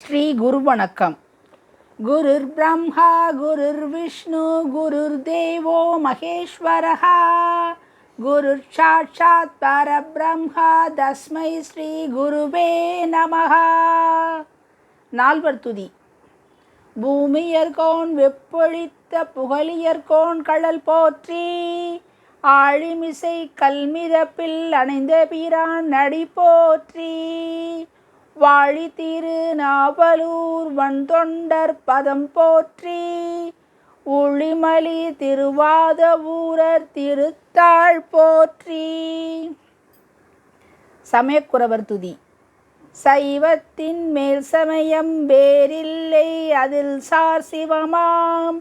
ஸ்ரீ குரு வணக்கம். குருர் பிரம்மா குருர் விஷ்ணு குருர் தேவோ மகேஸ்வரஹா. குருர் சாட்சாத் பரபிரம்மா தஸ்மை ஸ்ரீ குருவே நமஹா. நால்வர் துதி. பூமியர்கோன் வெப்பொழித்த புகழியர்கோன் கடல் போற்றி. ஆழிமிசை கல்மிதப்பில் அணைந்த பிரான் நடி போற்றி. வாழி திரு நாவலூர் வன்தொண்டர் பதம் போற்றி. உளிமலி திருவாத ஊரர் திருத்தாள் போற்றி. சமயக்குறவர் துதி. சைவத்தின் மேல் சமயம் வேறில்லை அதில் சார் சிவமாம்.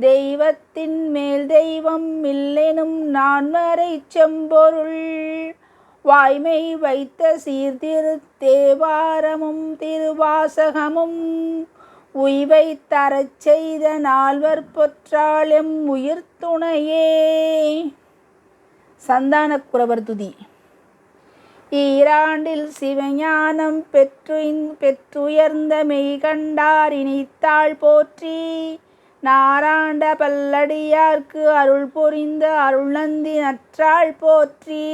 தெய்வத்தின் மேல் தெய்வம் இல்லெனும் வரை செம்பொருள். வாய்மை வைத்த சீர்திருத்தேவாரமும் திருவாசகமும் உய்வை தரச் செய்த நால்வர் பொற்றாளெம் உயிர் துணையே சந்தானக்குறவர் துதி. ஈராண்டில் சிவஞானம் பெற்று பெற்றுயர்ந்த மெய் கண்டார் இனித்தாள் போற்றி நாராண்ட பல்லடியார்க்கு அருள் புரிந்த அருள்நந்தி நற்றாள் போற்றி.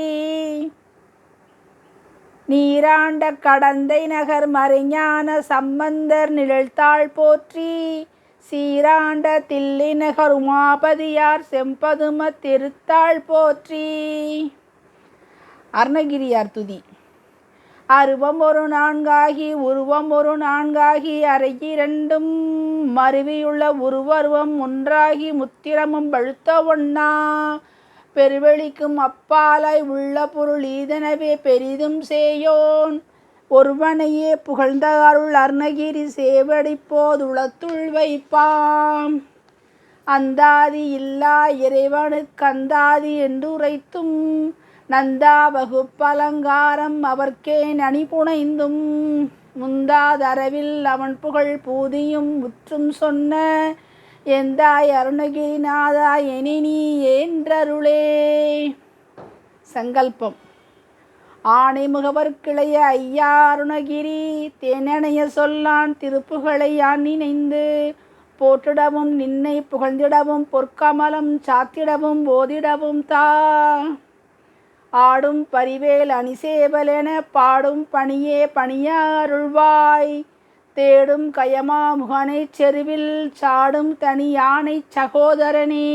நீராண்ட கடந்தை நகர் மறைஞான சம்பந்தர் நிழல்தாள் போற்றி. சீராண்ட தில்லை நகர் உமாபதியார் செம்பதும திருத்தாள் போற்றி. அருணகிரியார் துதி. அருவம் ஒரு நான்காகி உருவம் ஒரு நான்காகி அரையிரண்டும் மருவியுள்ள உருவருவம் ஒன்றாகி முத்திரமும் பழுத்த ஒன்னா பெருவெளிக்கும் அப்பாலாய் உள்ள பொருள் ஈதனவே பெரிதும் சேயோன். ஒருவனையே புகழ்ந்த அருள் அருணகிரி சேவடிப்போதுளத்துள் வைப்பாம். அந்தாதி இல்லா இறைவனுக்கு அந்தாதி என்று உரைத்தும் நந்தா வகுப்பலங்காரம் அவர்க்கே நனிபுனைந்தும் முந்தாதரவில் அவன் புகழ் பூதியும் முற்றும் சொன்ன எந்தாய் அருணகிரிநாதா எனி நீ ஏன்றருளே சங்கல்பம். ஆணை முகவர் கிளைய ஐயா அருணகிரி தேனணைய சொல்லான் திருப்புகளை யான் நினைந்து போற்றிடவும் நின்னை புகழ்ந்திடவும் பொற்கமலம் சாத்திடவும் போதிடவும் தா. ஆடும் பரிவேல் அணிசேவலென பாடும் பணியே பணியாருள்வாய் தேடும் கயமா முகனைச் செருவில் சாடும் தனி யானை சகோதரனே.